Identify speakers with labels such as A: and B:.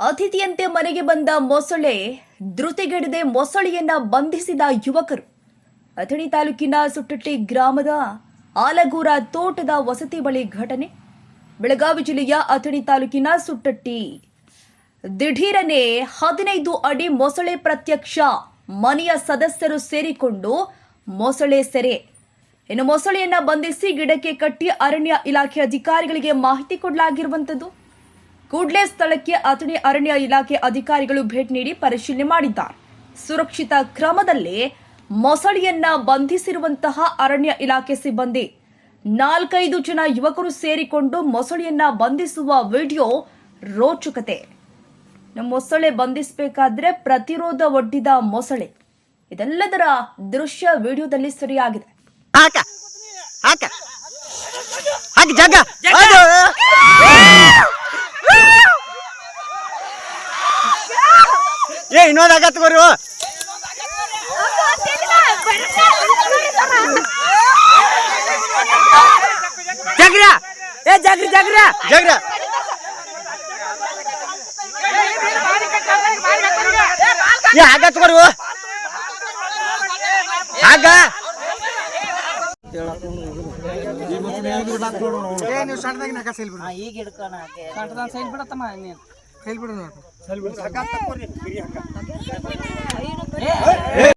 A: ಅತಿಥಿಯಂತೆ ಮನೆಗೆ ಬಂದ ಮೊಸಳೆ ಧೃತಿಗೆಡದೆ ಮೊಸಳೆಯನ್ನ ಬಂಧಿಸಿದ ಯುವಕರು. ಅಥಣಿ ತಾಲೂಕಿನ ಸುಟ್ಟಟ್ಟಿ ಗ್ರಾಮದ ಆಲಗೂರ ತೋಟದ ವಸತಿ ಬಳಿ ಘಟನೆ. ಬೆಳಗಾವಿ ಜಿಲ್ಲೆಯ ಅಥಣಿ ತಾಲೂಕಿನ ಸುಟ್ಟಟ್ಟಿ. ದಿಢೀರನೆ ಹದಿನೈದು ಅಡಿ ಮೊಸಳೆ ಪ್ರತ್ಯಕ್ಷ ಮನೆಯ ಸದಸ್ಯರು ಸೇರಿಕೊಂಡು ಮೊಸಳೆ ಸೆರೆ. ಇನ್ನು ಮೊಸಳೆಯನ್ನ ಬಂಧಿಸಿ ಗಿಡಕ್ಕೆ ಕಟ್ಟಿ ಅರಣ್ಯ ಇಲಾಖೆ ಅಧಿಕಾರಿಗಳಿಗೆ ಮಾಹಿತಿ ಕೊಡಲಾಗಿರುವಂತದ್ದು ಕೂಡಲೇ ಸ್ಥಳಕ್ಕೆ ಅಥಣಿ ಅರಣ್ಯ ಇಲಾಖೆ ಅಧಿಕಾರಿಗಳು ಭೇಟಿ ನೀಡಿ ಪರಿಶೀಲನೆ ಮಾಡಿದ್ದಾರೆ. ಸುರಕ್ಷಿತ ಕ್ರಮದಲ್ಲಿ ಮೊಸಳೆಯನ್ನ ಬಂಧಿಸಿರುವಂತಹ ಅರಣ್ಯ ಇಲಾಖೆ ಸಿಬ್ಬಂದಿ. ನಾಲ್ಕೈದು ಜನ ಯುವಕರು ಸೇರಿಕೊಂಡು ಮೊಸಳೆಯನ್ನ ಬಂಧಿಸುವ ವಿಡಿಯೋ ರೋಚಕತೆ. ನಮ್ಮ ಮೊಸಳೆ ಬಂಧಿಸಬೇಕಾದ್ರೆ ಪ್ರತಿರೋಧ ಒಡ್ಡಿದ ಮೊಸಳೆ. ಇದೆಲ್ಲದರ ದೃಶ್ಯ ವಿಡಿಯೋದಲ್ಲಿ ಸರಿಯಾಗಿದೆ.
B: ಏ ಇನ್ನೊಂದು ಆಗತ್ ಬರ್ರಿ ಜಗ್ರ. ಏ ಜಗ್ರಿ ಜಗ್ರ. ಜಗ್ರ. ಏ ಆಗತ್ ಬರು ಆಗ.
C: ಈಗ ಹಿಡ್ಕೋಣ ಸೈಲ್ ಬಿಡತ್ತಮ್ಮ ನೀನು. ಸೈಲ್ ಬಿಡು